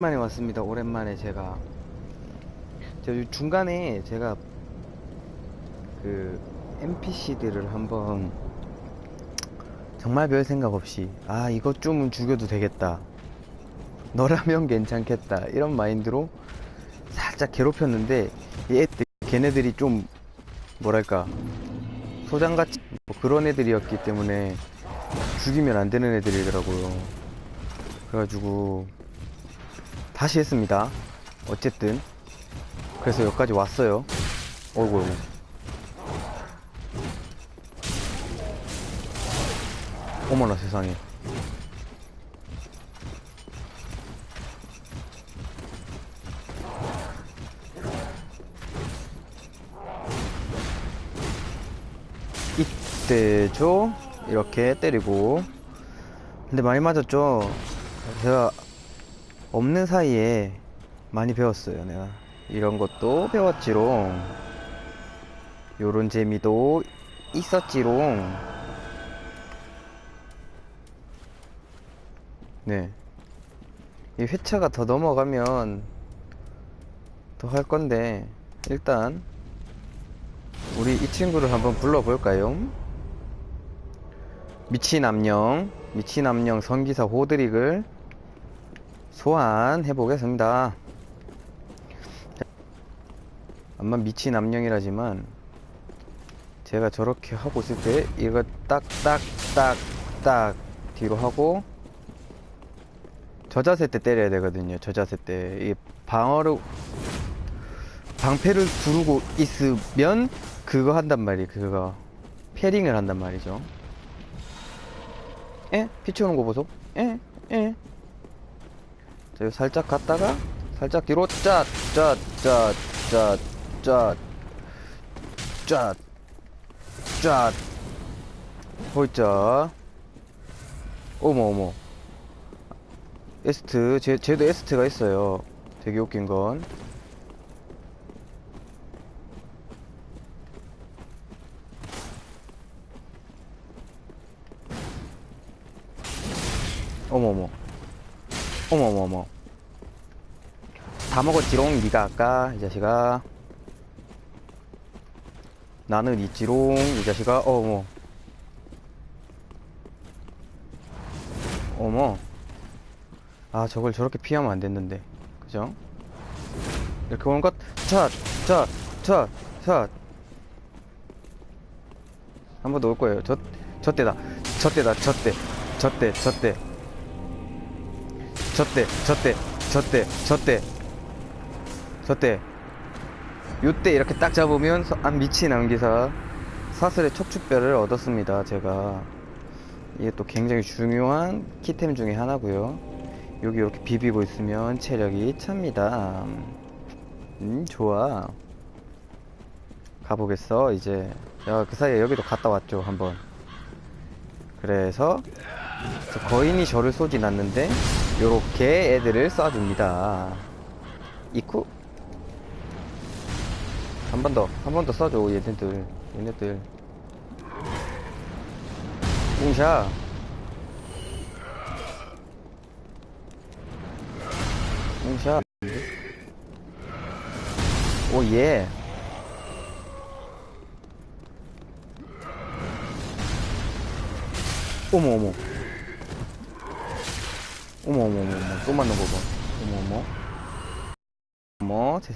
오랜만에 왔습니다. 오랜만에 제가 저 중간에 제가 그 NPC들을 한번 정말 별 생각 없이 아 이것 좀 죽여도 되겠다. 너라면 괜찮겠다. 이런 마인드로 살짝 괴롭혔는데 이 애들 걔네들이 좀 뭐랄까 소장같이 뭐 그런 애들이었기 때문에 죽이면 안 되는 애들이더라고요. 그래가지고 다시 했습니다. 어쨌든 그래서 여기까지 왔어요. 어이구. 어머나 세상에. 이때죠. 이렇게 때리고. 근데 많이 맞았죠. 제가 없는 사이에 많이 배웠어요, 내가. 이런 것도 배웠지롱. 요런 재미도 있었지롱. 네. 이 회차가 더 넘어가면 더 할 건데, 일단, 우리 이 친구를 한번 불러볼까요? 미친 암령, 미친 암령 성기사 호드릭을 소환해 보겠습니다. 아마 미친 암령이라지만 제가 저렇게 하고 있을 때 이거 딱딱딱딱 뒤로 하고 저 자세 때 때려야 되거든요. 저 자세 때이 방어를 방패를 두르고 있으면 그거 한단 말이에요. 그거 패링을 한단 말이죠. 에? 피치 오는 거 보소? 에? 에? 자, 이거 살짝 갔다가 살짝 뒤로 짜 짜 짜 짜 짜 짜 짜 호이짜 어머 어머. 에스트 제, 쟤도 에스트가 있어요. 되게 웃긴 건. 어머 어머 어머 어머 어머. 다 먹었지롱 니가 아까 이 자식아. 나는 있지롱 이 자식아. 어머 어머. 아 저걸 저렇게 피하면 안 됐는데. 그죠? 이렇게 오는 것 차 차 차 차. 한 번 더 올 거예요. 저 저 때다. 저 때다. 저 때. 저 때 저 때 저때 저때 저때 저때 저때. 요때 이렇게 딱 잡으면 서- 안 미친 암기사 사슬의 척추뼈를 얻었습니다 제가. 이게 또 굉장히 중요한 키템 중에 하나고요. 여기 이렇게 비비고 있으면 체력이 찹니다. 음 좋아. 가보겠어 이제. 야 그 사이에 여기도 갔다 왔죠 한번. 그래서 저 거인이 저를 쏘진 않는데 요렇게 애들을 쏴줍니다 이쿠 한 번 더, 한 번 더 쏴줘, 얘네들. 얘네들. 웅샤. 웅샤. 오, 예. 어머, 어머. 어머, 어머, 어머, 어머. 또 맞는 거 봐. 어머, 어머. 어머, 제